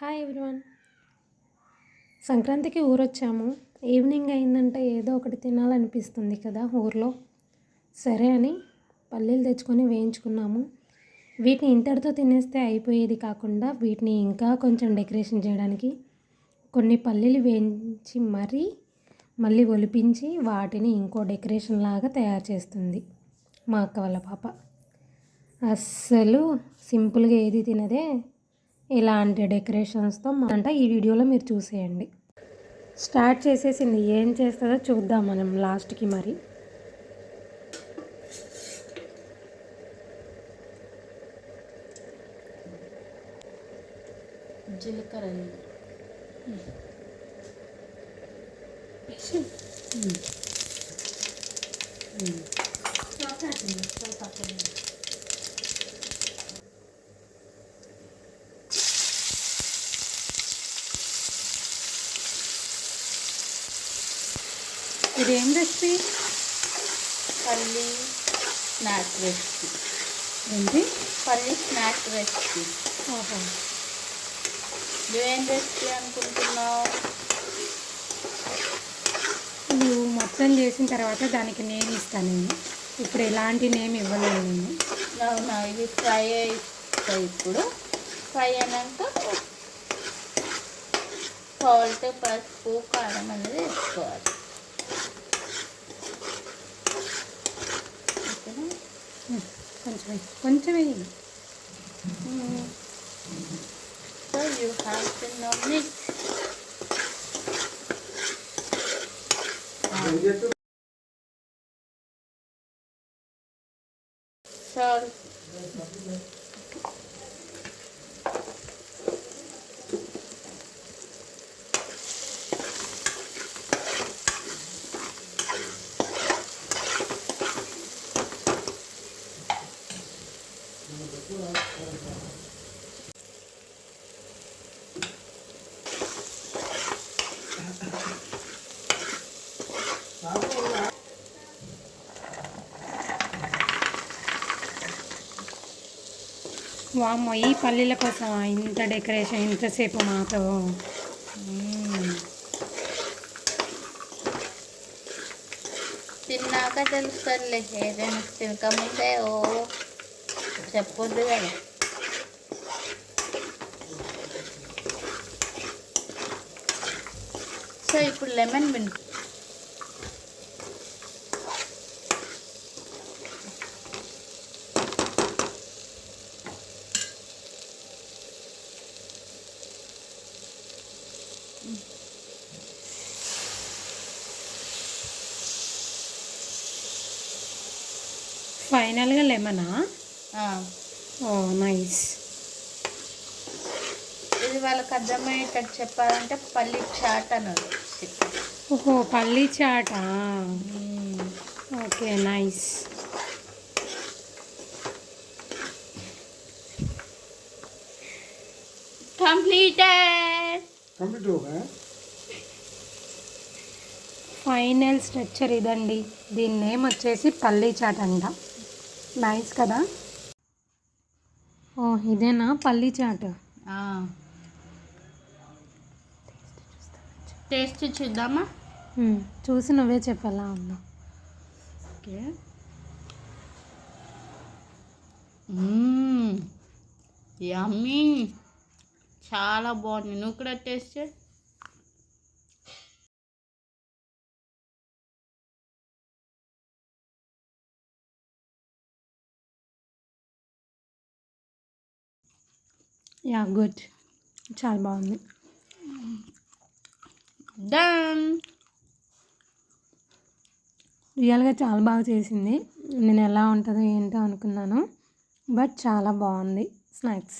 Hi everyone సంక్రాంతికి ఊరొచ్చాము. Evening అయిందంటే ఏదో ఒకటి తినాలనిపిస్తుంది కదా ఊర్లో. సరే అని పల్లీలు తెచ్చుకొని వేయించుకున్నాము. వీటిని ఇంతటితో తినేస్తే అయిపోయేది కాకుండా వీటిని ఇంకా కొంచెం డెకరేషన్ చేయడానికి కొన్ని పల్లీలు వేయించి మరీ మళ్ళీ ఒలిపించి వాటిని ఇంకో డెకరేషన్ లాగా తయారు చేస్తుంది మా అక్క వాళ్ళ పాప. అస్సలు సింపుల్గా ఏది తినదే ఇలాంటి డెకరేషన్స్తో అంట ఈ వీడియోలో మీరు చూసేయండి. స్టార్ట్ చేసేసింది ఏం చేస్తుందో చూద్దాం మనం లాస్ట్కి మరి. జీలకర్ర. ఇది ఏం రెసిపీ? పల్లి స్నాక్ రెసిపీ. ఏంటి? పల్లి స్నాక్ రెసిపీ. ఓహో. నువ్వేం రెసిపీ అనుకుంటున్నావు? నువ్వు మొత్తం చేసిన తర్వాత దానికి నేమ్ ఇస్తాను నేను. ఇప్పుడు ఎలాంటి నేమ్ ఇవ్వలేను నేను. అవునా ఇది ఫ్రై అవుతాయి ఇప్పుడు ఫ్రై అయినాక సాల్ట్ పసుపు కారం అనేది వేసుకోవాలి. కొంచెం వేయి. కొంచెం వేయి so you have to no mix వామ్మో ఈ పల్లీల కోసం ఇంత డెకరేషన్ ఇంతసేపు మాతో. తిన్నాక తెలుస్తుందిలే ఏదైనా తినకముందే ఓ చెప్పొద్దు కదా. సో ఇప్పుడు లెమన్ బిన్ ఫైనల్గా లెమనా? ఓ నైస్. ఇది వాళ్ళకి అర్థమయ్యేటట్టు చెప్పాలంటే పల్లి చాట్ అన్నది ఓహో పల్లి చాట? Okay nice. Completed. Complete final structure ఇదండి. దీని నేమ్ వచ్చేసి పల్లీ చాట్ అంట. నైస్ కదా? ఓ ఇదేనా? పల్లీ చాట్. టేస్ట్ చూద్దామా. చూసి నువ్వే చెప్పేలా ఉందా ఓకే. యమ్మీ. చాలా బాగుంది. నువ్వు కూడా టేస్ట్ చేయి. యా గుడ్ చాలా బాగుంది. డన్ రియల్గా చాలా బాగా చేసింది. నేను ఎలా ఉంటుందో ఏంటో అనుకున్నాను. బట్ చాలా బాగుంది. స్నాక్స్